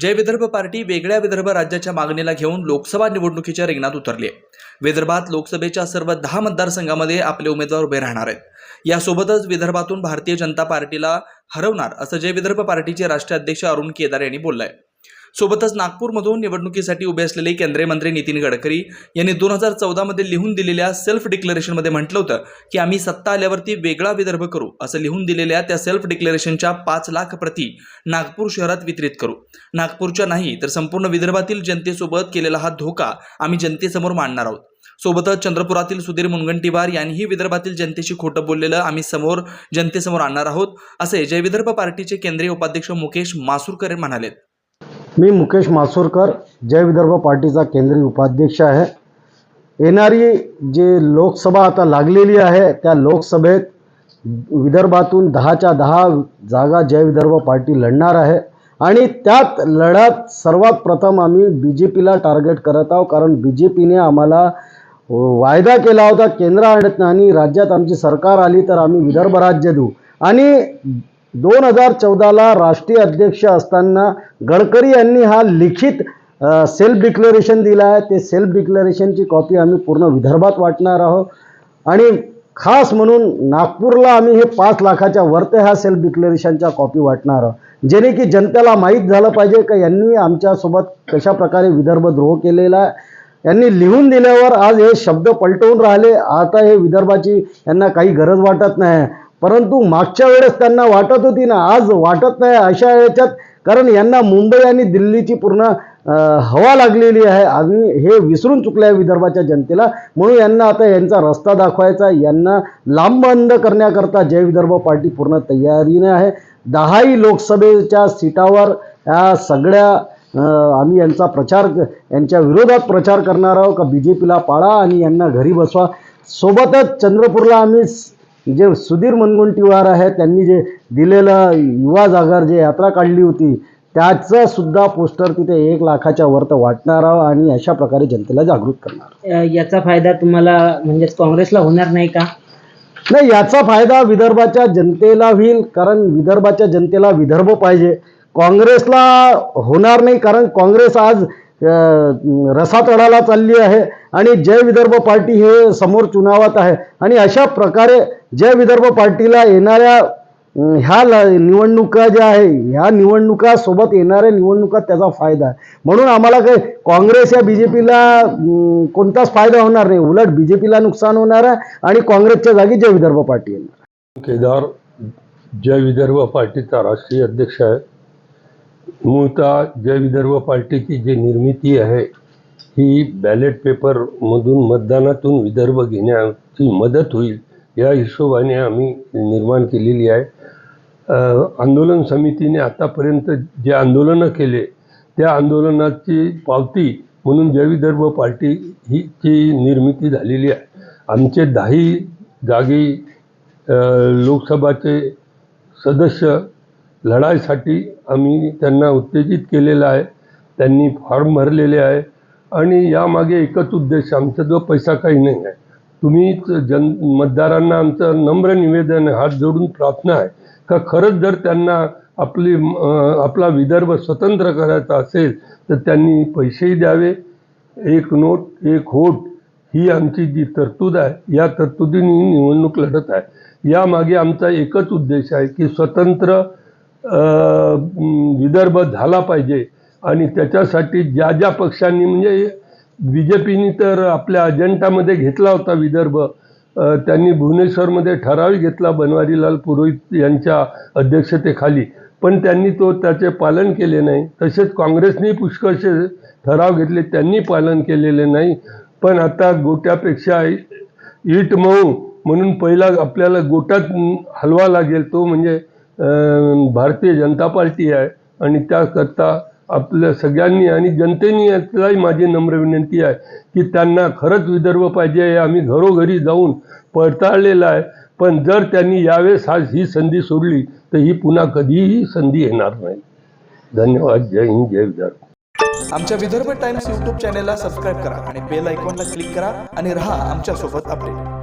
जय Vidarbha party वेगळ्या विदर्भ राज्याच्या मागणीला घेऊन लोकसभा निवडणुकीच्या रिंगणात उतरली आहे. विदर्भात लोकसभेच्या सर्व दहा मतदारसंघामध्ये आपले उमेदवार उभे राहणार आहेत. यासोबतच विदर्भातून भारतीय जनता पार्टीला हरवणार असं जय विदर्भ पार्टीचे राष्ट्रीय अध्यक्ष अरुण केदार यांनी बोललं आहे सोबतच नागपूरमधून निवडणुकीसाठी उभे असलेले केंद्रीय मंत्री नितीन गडकरी यांनी दोन हजार चौदामध्ये लिहून दिलेल्या सेल्फ डिक्लेरेशनमध्ये म्हटलं होतं की आम्ही सत्ता आल्यावरती वेगळा विदर्भ करू असं लिहून दिलेल्या त्या सेल्फ डिक्लेरेशनच्या पाच लाख प्रती नागपूर शहरात वितरित करू. नागपूरच्या नाही तर संपूर्ण विदर्भातील जनतेसोबत केलेला हा धोका आम्ही जनतेसमोर मांडणार आहोत. सोबतच चंद्रपुरातील सुधीर मुनगंटीवार यांनीही विदर्भातील जनतेशी खोटं बोललेलं आम्ही समोर जनतेसमोर आणणार आहोत असे जय विदर्भ पार्टीचे केंद्रीय उपाध्यक्ष मुकेश मासूरकर म्हणालेत. मी मुकेश मासुरकर जय विदर्भ पार्टीचा केंद्रीय उपाध्यक्ष आहे. येणारी जे लोकसभा आता लागलेली आहे त्या लोकसभेत विदर्भातून दहाच्या दहा जागा जय विदर्भ पार्टी लढणार आहे. आणि त्यात लढ्यात सर्वात प्रथम आम्ही बी जे पीला टार्गेट करत आहोत कारण बी जे पीने आम्हाला वायदा केला होता केंद्र आणि राज्यात आमची सरकार आली तर आम्ही विदर्भ राज्य देऊ. आणि दोन हजार चौदाला राष्ट्रीय अध्यक्ष असताना गडकरी यांनी हा लिखित सेल्फ डिक्लेरेशन दिला आहे. ते सेल्फ डिक्लेरेशनची कॉपी आम्ही पूर्ण विदर्भात वाटणार आहोत. आणि खास म्हणून नागपूरला आम्ही हे पाच लाखाच्या वरते ह्या सेल्फ डिक्लेरेशनच्या कॉपी वाटणार आहोत. जेणे की जनतेला माहीत झालं पाहिजे का यांनी आमच्यासोबत कशा प्रकारे विदर्भ द्रोह केलेला आहे. यांनी लिहून दिल्यावर आज हे शब्द पलटवून राहिले. आता हे विदर्भाची यांना काही गरज वाटत नाही. परंतु मागच्या वेळेस त्यांना वाटत होती ना आज वाटत नाही अशा याच्यात कारण यांना मुंबई आणि दिल्लीची पूर्ण हवा लागलेली आहे. आम्ही हे विसरून चुकलं आहे विदर्भाच्या जनतेला. म्हणून यांना आता यांचा रस्ता दाखवायचा यांना लांबबंद करण्याकरता जय विदर्भ पार्टी पूर्ण तयारीने आहे. दहाही लोकसभेच्या सीटावर या सगळ्या आम्ही यांचा प्रचार यांच्या विरोधात प्रचार करणार आहोत. का बी जे पीला पाळा आणि यांना घरी बसवा. सोबतच चंद्रपूरला आम्ही जे सुधीर मुनगंटीवार आहे त्यांनी जे दिलेलं युवा जागर जे यात्रा काढली होती त्याचं सुद्धा पोस्टर तिथे एक लाखाच्या वर तर वाटणार आणि अशा प्रकारे जनतेला जागृत करणार याचा फायदा तुम्हाला म्हणजेच काँग्रेसला होणार नाही का? नाही याचा फायदा विदर्भाच्या जनतेला होईल कारण विदर्भाच्या जनतेला विदर्भ पाहिजे. काँग्रेसला होणार नाही कारण काँग्रेस आज रसातळाला चालली आहे. आणि जय विदर्भ पार्टी हे समोर चुनावात आहे. आणि अशा प्रकारे जय विदर्भ पार्टीला येणाऱ्या ह्या ल- निवडणुका ज्या आहे ह्या निवडणुकासोबत येणाऱ्या निवडणुकात त्याचा फायदा आहे. म्हणून आम्हाला काही काँग्रेस या बी जे पीला कोणताच फायदा होणार नाही. उलट बी जे पीला नुकसान होणार आहे आणि काँग्रेसच्या जागी जय विदर्भ पार्टी येणार केदार जय विदर्भ पार्टीचा राष्ट्रीय अध्यक्ष आहे. मूळतः जय विदर्भ पार्टीची जी निर्मिती आहे ही बॅलेट पेपरमधून मतदानातून विदर्भ घेण्याची मदत होईल या हिशोबाने आम्ही निर्माण केलेली आहे. आंदोलन समितीने आतापर्यंत जे आंदोलनं केले त्या आंदोलनाची पावती म्हणून जय विदर्भ पार्टी हीची निर्मिती झालेली आहे. आमचे दहाही जागी लोकसभाचे सदस्य लढाईसाठी आम्ही त्यांना उत्तेजित केलेलं आहे. त्यांनी फॉर्म भरलेले आहे. आणि यामागे एकच उद्देश आमचा जो पैसा काही नाही आहे. तुम्हीच जन मतदारांना आमचं नम्र निवेदन हात जोडून प्रार्थना आहे. का खरंच जर त्यांना आपली आपला विदर्भ स्वतंत्र करायचा असेल तर त्यांनी पैसेही द्यावे. एक नोट एक होट ही आमची जी तरतूद आहे या तरतुदीने निवडणूक लढत आहे. यामागे आमचा एकच उद्देश आहे की स्वतंत्र विदर्भ झाला पाहिजे. आणि त्याच्यासाठी ज्या ज्या पक्षांनी म्हणजे बी जे पीनी तर आपल्या अजेंटामध्ये घेतला होता विदर्भ त्यांनी भुवनेश्वरमध्ये ठराव घेतला बनवारीलाल पुरोहित यांच्या अध्यक्षतेखाली. पण त्यांनी तो त्याचे पालन केले नाही. तसेच काँग्रेसने पुष्कळसे ठराव घेतले त्यांनी पालन केलेले नाही. पण आता गोट्यापेक्षा ईट मऊ म्हणून पहिला आपल्याला गोटात हलवा लागेल तो म्हणजे भारतीय जनता पार्टी आहे. आणि त्याकरता आपल्या सगळ्यांनी आणि जनतेनी यातलाही माझी नम्र विनंती आहे की त्यांना खरंच विदर्भ पाहिजे आम्ही घरोघरी जाऊन पडताळलेलं आहे. पण जर त्यांनी यावेळेस आज ही संधी सोडली तर ही पुन्हा कधीही संधी येणार नाही. धन्यवाद. जय हिंद जय विदर्भ. आमच्या विदर्भ टाइम्स यूट्यूब चॅनेलला सबस्क्राईब करा आणि बेल आयकॉनला क्लिक करा आणि राहा आमच्यासोबत अपडेट.